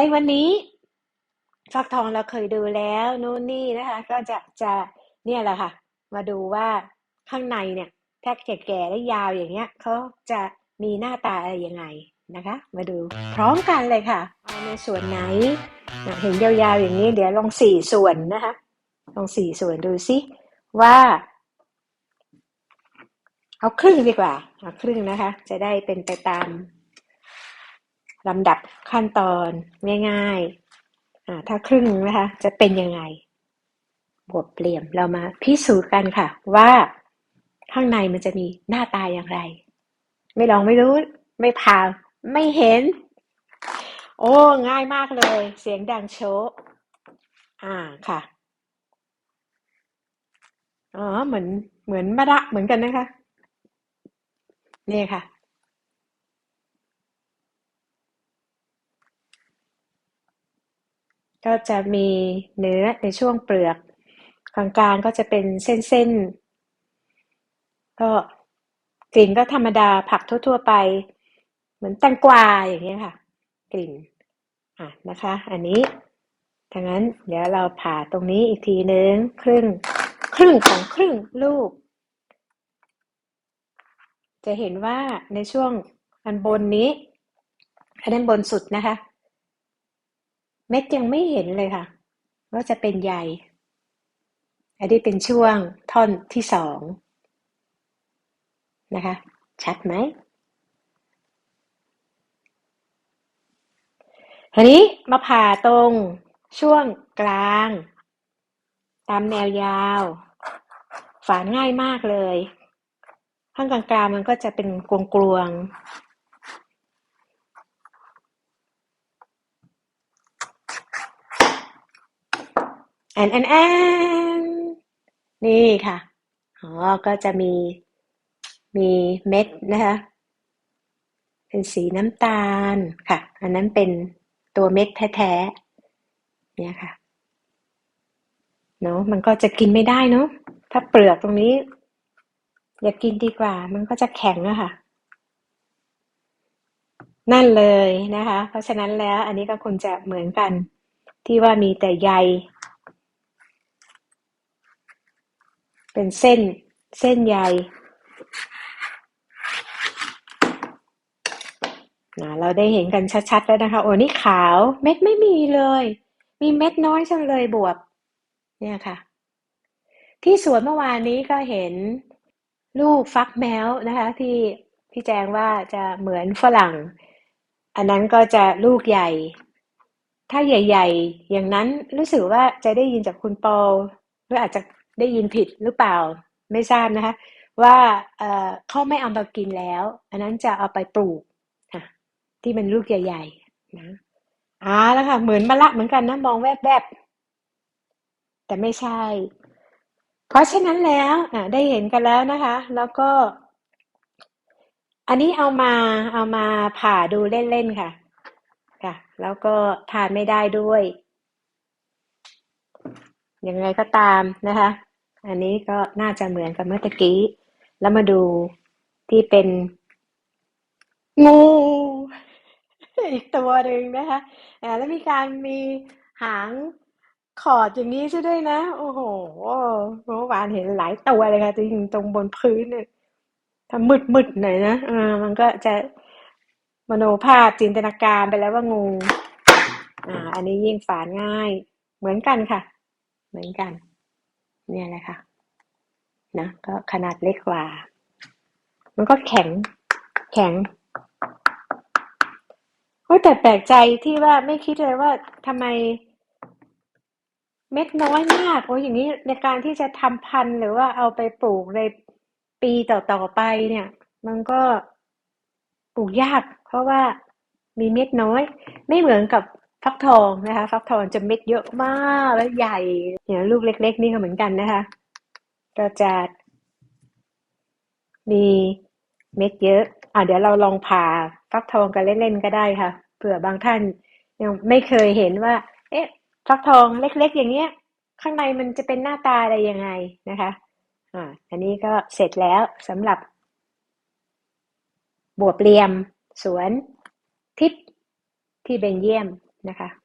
ในวันนี้ฟักทองเราเคยดูแล้วนู่นนี่นะคะ ก็จะจะเนี่ยแหละค่ะ มาดูว่าข้างในเนี่ยถ้าแก่ๆและยาวอย่างเงี้ยเขาจะมีหน้าตาอะไรยังไงนะคะ มาดูพร้อมกันเลยค่ะเอาในส่วนไหน เห็นยาวๆอย่างนี้ เดี๋ยวลองสี่ส่วนนะคะลองสี่ส่วนดูซิว่า เอาครึ่งดีกว่า เอาครึ่งนะคะ จะได้เป็นไปตาม ลำดับขั้นตอนง่ายๆ ถ้าครึ่งนะคะ จะเป็นยังไง บวกเปลี่ยมเรามาพิสูจน์กันค่ะ ว่าข้างในมันจะมีหน้าตาอย่างไร ไม่ลองไม่รู้ ไม่ผ่าไม่เห็น โอ้ ง่ายมากเลย เสียงดังโชว์อ่าค่ะอ๋อเหมือนเหมือนมะระเหมือนกันนะคะ นี่ค่ะ ก็จะมีเนื้อในช่วงเปลือก กลางๆก็จะเป็นเส้นๆ ก็กลิ่นก็ธรรมดาผักทั่ว ๆ ไป เหมือนแตงกวาอย่างเงี้ยค่ะ กลิ่นอะนะคะ อันนี้ดังนั้นเดี๋ยวเราผ่าตรงนี้อีกทีนึงครึ่งครึ่งของครึ่งลูก จะเห็นว่าในช่วงอันบนนี้อันด้านบนสุดนะคะ เม็ดยังไม่เห็นเลยค่ะ ว่าจะเป็นใย อันนี้เป็นช่วงท่อนที่สองนะคะ ชัดไหมทีนี้มาผ่าตรงช่วงกลาง ตามแนวยาว ฝานง่ายมากเลย ข้างกลางๆมันก็จะเป็นกลวง แอนแอนแอนนี่ค่ะ อ๋อ ก็จะมี มีเม็ดนะคะ เป็นสีน้ำตาลค่ะ อันนั้นเป็นตัวเม็ดแท้ๆ เนี่ยค่ะ เนาะมันก็จะกินไม่ได้เนาะ ถ้าเปลือกตรงนี้ อย่ากกินดีกว่า มันก็จะแข็งอะค่ะ นั่นเลยนะคะ เพราะฉะนั้นแล้วอันนี้ก็คงจะเหมือนกันที่ว่ามีแต่ใย เป็นเส้นเส้นใยนะเราได้เห็นกันชัดๆแล้วนะคะ โอ้นี่ขาวเม็ดไม่มีเลย มีเม็ดน้อยจังเลยบวบ เนี่ยค่ะ ที่สวนเมื่อวานนี้ก็เห็นลูกฟักแมวนะคะ ที่พี่แจงว่าจะเหมือนฝรั่ง อันนั้นก็จะลูกใหญ่ ถ้าใหญ่ ๆ อย่างนั้นรู้สึกว่าจะได้ยินจากคุณปอหรืออาจจะ ได้ยินผิดหรือเปล่าไม่ทราบนะคะว่าเอ่อเขาไม่เอามากินแล้ว อันนั้นจะเอาไปปลูกที่มันลูกใหญ่ๆนะอ่าแล้วค่ะ เหมือนมะละเหมือนกันนะมองแวบๆแต่ไม่ใช่ เพราะฉะนั้นแล้วได้เห็นกันแล้วนะคะ แล้วก็ อันนี้เอามาเอามาผ่าดูเล่นๆค่ะ ค่ะ แล้วก็ทานไม่ได้ด้วยยังไงก็ตามนะคะ อันนี้ก็น่าจะเหมือนกับเมื่อกี้ แล้วมาดูที่เป็นงูอีกตัวหนึ่งนะคะแล้วมีการมีหางขอดอย่างนี้ใช่ด้วยนะ โอ้โหเมื่อวานเห็นหลายตัวเลยค่ะจริงตรงบนพื้นเนี่ยถ้ามืดมืดหน่อยนะอ่ามันก็จะมโนภาพจินตนาการไปแล้วว่างู อ่า อันนี้ยิ่งฝานง่าย เหมือนกันค่ะ เหมือนกัน เนี่ยแหละค่ะนะก็ขนาดเล็กกว่า มันก็แข็งแข็งโอ้แต่แปลกใจที่ว่าไม่คิดเลยว่าทำไม เม็ดน้อยมากโอ้อย่างนี้ในการที่จะทำพันธุ์หรือว่าเอาไปปลูกในปีต่อๆไปเนี่ย มันก็ปลูกยาก เพราะว่ามีเม็ดน้อย ไม่เหมือนกับ ฟักทองนะคะ ฟักทองจะเม็ดเยอะมากแล้วใหญ่เนี่ยลูกเล็ก ๆ นี่ก็เหมือนกันนะคะก็จะมีเม็ดเยอะ อะเดี๋ยวเราลองผ่าฟักทองกันเล่นๆก็ได้ค่ะ เผื่อบางท่านยังไม่เคยเห็นว่า เอ๊ะ ฟักทองเล็ก ๆ อย่างเงี้ย ข้างในมันจะเป็นหน้าตาอะไรยังไงนะคะอ่าอันนี้ก็เสร็จแล้วสำหรับบวบเลียม สวนทิพที่เบนเยียม นะคะ